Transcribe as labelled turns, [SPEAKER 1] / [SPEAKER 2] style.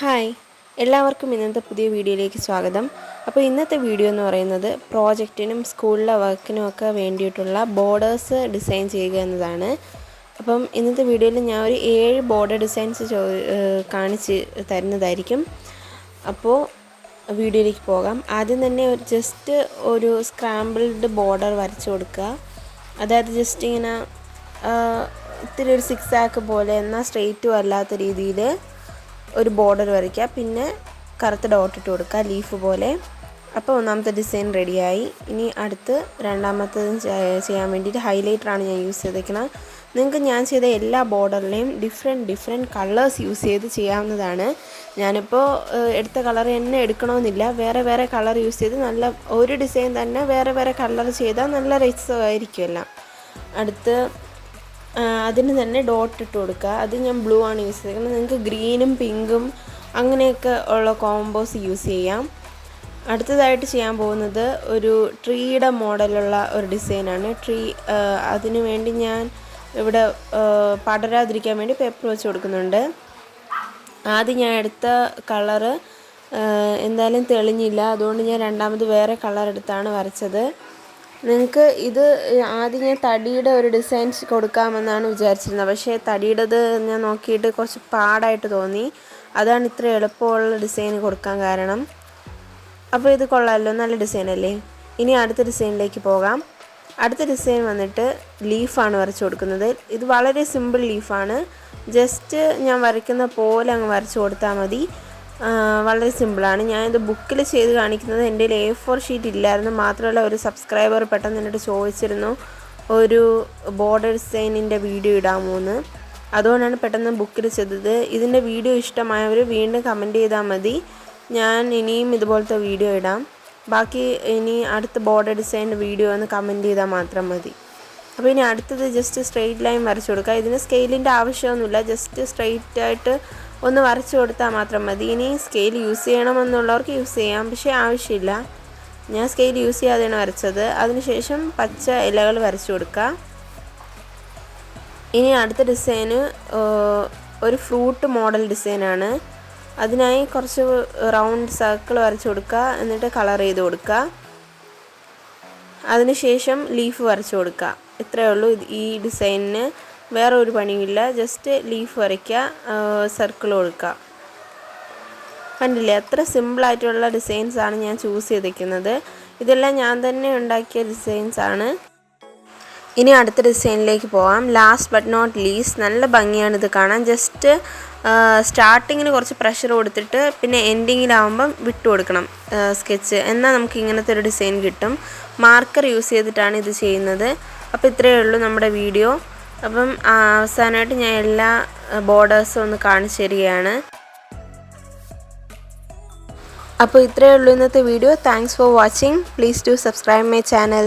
[SPEAKER 1] Hi എല്ലാവർക്കും ഇന്നത്തെ പുതിയ വീഡിയോയിലേക്ക് സ്വാഗതം. അപ്പോൾ ഇന്നത്തെ വീഡിയോ എന്ന് പറയുന്നത് പ്രോജക്റ്റിനും സ്കൂളിലെ വർക്കിനും ഒക്കെ വേണ്ടിയിട്ടുള്ള ബോർഡേഴ്സ് ഡിസൈൻ ചെയ്യുക എന്നതാണ്. അപ്പം ഇന്നത്തെ വീഡിയോയിൽ ഞാൻ ഒരു ഏഴ് ബോർഡർ ഡിസൈൻസ് കാണിച്ച് തരുന്നതായിരിക്കും. അപ്പോൾ വീഡിയോയിലേക്ക് പോകാം. ആദ്യം തന്നെ ഒരു ജസ്റ്റ് ഒരു സ്ക്രാമ്പിൾഡ് ബോർഡർ വരച്ചു കൊടുക്കുക. അതായത് ജസ്റ്റ് ഇങ്ങനെ ഇത്തിരി ഒരു സിക്സ് ആക്ക് പോലെ എന്നാൽ സ്ട്രെയിറ്റും അല്ലാത്ത രീതിയിൽ ഒരു ബോർഡർ വരയ്ക്കുക. പിന്നെ കറുത്ത ഡോട്ട് ഇട്ട് കൊടുക്കുക ലീഫ് പോലെ. അപ്പോൾ ഒന്നാമത്തെ ഡിസൈൻ റെഡിയായി ഇനി അടുത്ത് രണ്ടാമത്തതും ചെയ്യാൻ വേണ്ടിയിട്ട് ഹൈലൈറ്ററാണ് ഞാൻ യൂസ് ചെയ്തേക്കുന്നത് നിങ്ങൾക്ക് ഞാൻ ചെയ്ത എല്ലാ ബോർഡറിലെയും ഡിഫറെന്റ് ഡിഫറെന്റ് കളേഴ്സ് യൂസ് ചെയ്ത് ചെയ്യാവുന്നതാണ്. ഞാനിപ്പോൾ എടുത്ത കളർ തന്നെ എടുക്കണമെന്നില്ല. വേറെ വേറെ കളർ യൂസ് ചെയ്ത് നല്ല ഒരു ഡിസൈൻ തന്നെ വേറെ വേറെ കളർ ചെയ്താൽ നല്ല രസമായിരിക്കുമല്ലോ അടുത്ത് അതിന് തന്നെ ഡോട്ട് ഇട്ട് കൊടുക്കുക. അത് ഞാൻ ബ്ലൂ ആണ് യൂസ് ചെയ്തിരിക്കുന്നത് നിങ്ങൾക്ക് ഗ്രീനും പിങ്കും അങ്ങനെയൊക്കെ ഉള്ള കോംബോസ് യൂസ് ചെയ്യാം. അടുത്തതായിട്ട് ചെയ്യാൻ പോകുന്നത് ഒരു ട്രീയുടെ മോഡലുള്ള ഒരു ഡിസൈനാണ് ട്രീ അതിനു വേണ്ടി ഞാൻ ഇവിടെ പടരാതിരിക്കാൻ വേണ്ടി പേപ്പർ വെച്ച് കൊടുക്കുന്നുണ്ട്. ആദ്യം ഞാൻ എടുത്ത കളറ് എന്തായാലും തെളിഞ്ഞില്ല. അതുകൊണ്ട് ഞാൻ രണ്ടാമത് വേറെ കളർ എടുത്താണ് വരച്ചത്. നിങ്ങൾക്ക് ഇത് ആദ്യം ഞാൻ തടിയുടെ ഒരു ഡിസൈൻസ് കൊടുക്കാമെന്നാണ് വിചാരിച്ചിരുന്നത്. പക്ഷേ തടിയുടേത് ഞാൻ നോക്കിയിട്ട് കുറച്ച് പാടായിട്ട് തോന്നി. അതാണ് ഇത്ര എളുപ്പമുള്ള ഡിസൈൻ കൊടുക്കാൻ കാരണം. അപ്പോൾ ഇത് കൊള്ളാമല്ലോ നല്ല ഡിസൈൻ അല്ലേ? ഇനി അടുത്ത ഡിസൈനിലേക്ക് പോകാം. അടുത്ത ഡിസൈൻ വന്നിട്ട് ലീഫാണ് വരച്ചു കൊടുക്കുന്നത്. ഇത് വളരെ സിമ്പിൾ ലീഫാണ് ജസ്റ്റ് ഞാൻ വരയ്ക്കുന്ന പോലെ അങ്ങ് വരച്ചു കൊടുത്താൽ മതി. വളരെ സിമ്പിളാണ്. ഞാനിത് ബുക്കിൽ ചെയ്ത് കാണിക്കുന്നത് എന്റെ എ ഫോർ ഷീറ്റ് ഇല്ലായിരുന്നു. മാത്രമല്ല ഒരു സബ്സ്ക്രൈബർ പെട്ടെന്ന് എന്നിട്ട് ചോദിച്ചിരുന്നു ഒരു ബോർഡർ ഡിസൈനിന്റെ വീഡിയോ ഇടാമോ എന്ന്? അതുകൊണ്ടാണ് പെട്ടെന്ന് ബുക്കിൽ ചെയ്തത്. ഇതിന്റെ വീഡിയോ ഇഷ്ടമായവർ വീണ്ടും കമന്റ് ചെയ്താൽ മതി. ഞാൻ ഇനിയും ഇതുപോലത്തെ വീഡിയോ ഇടാം. ബാക്കി ഇനി അടുത്ത ബോർഡർ ഡിസൈന്റെ വീഡിയോ ഒന്ന് കമന്റ് ചെയ്താൽ മാത്രം മതി. അപ്പോൾ ഇനി അടുത്തത് ജസ്റ്റ് സ്ട്രെയിറ്റ് ലൈൻ വരച്ചു കൊടുക്കുക. ഇതിന് സ്കെയിലിന്റെ ആവശ്യമൊന്നുമില്ല. ജസ്റ്റ് സ്ട്രെയിറ്റ് ആയിട്ട് ഒന്ന് വരച്ചു കൊടുത്താൽ മാത്രം മതി. ഇനി സ്കെയിൽ യൂസ് ചെയ്യണമെന്നുള്ളവർക്ക് യൂസ് ചെയ്യാം. പക്ഷേ ആവശ്യമില്ല. ഞാൻ സ്കെയിൽ യൂസ് ചെയ്യാതെയാണ് വരച്ചത്. അതിനുശേഷം പച്ച ഇലകൾ വരച്ചു കൊടുക്കുക ഇനി അടുത്ത ഡിസൈന് ഒരു ഫ്രൂട്ട് മോഡൽ ഡിസൈനാണ് അതിനായി കുറച്ച് റൗണ്ട് സർക്കിൾ വരച്ച് കൊടുക്കുക എന്നിട്ട് കളർ ചെയ്ത് കൊടുക്കുക അതിനുശേഷം ലീഫ് വരച്ച് കൊടുക്കുക ഇത്രയേ ഉള്ളൂ. ഈ ഡിസൈനിന് വേറെ ഒരു പണിയില്ല ജസ്റ്റ് ലീഫ് വരയ്ക്കുക സർക്കിൾ കൊടുക്കുക കണ്ടില്ലേ? അത്ര സിമ്പിളായിട്ടുള്ള ഡിസൈൻസ് ആണ് ഞാൻ ചൂസ് ചെയ്തിരിക്കുന്നത്. ഇതെല്ലാം ഞാൻ തന്നെ ഉണ്ടാക്കിയ ഡിസൈൻസ് ആണ്. ഇനി അടുത്ത ഡിസൈനിലേക്ക് പോകാം ലാസ്റ്റ് ബട്ട് നോട്ട് ലീസ്റ്റ് നല്ല ഭംഗിയാണ് ഇത് കാണാൻ. ജസ്റ്റ് സ്റ്റാർട്ടിങ്ങിന് കുറച്ച് പ്രഷർ കൊടുത്തിട്ട് പിന്നെ എൻഡിങ്ങിലാവുമ്പം വിട്ടു കൊടുക്കണം സ്കെച്ച് എന്നാൽ നമുക്ക് ഇങ്ങനത്തെ ഒരു ഡിസൈൻ കിട്ടും. മാർക്കർ യൂസ് ചെയ്തിട്ടാണ് ഇത് ചെയ്യുന്നത്. അപ്പോൾ ഇത്രയേ ഉള്ളൂ നമ്മുടെ വീഡിയോ അപ്പം അവസാനമായിട്ട് ഞാൻ എല്ലാ ബോർഡേഴ്സും ഒന്ന് കാണിച്ചു തരികയാണ് അപ്പോൾ ഇത്രയേ ഉള്ളൂ ഇന്നത്തെ video thanks for watching please do subscribe my channel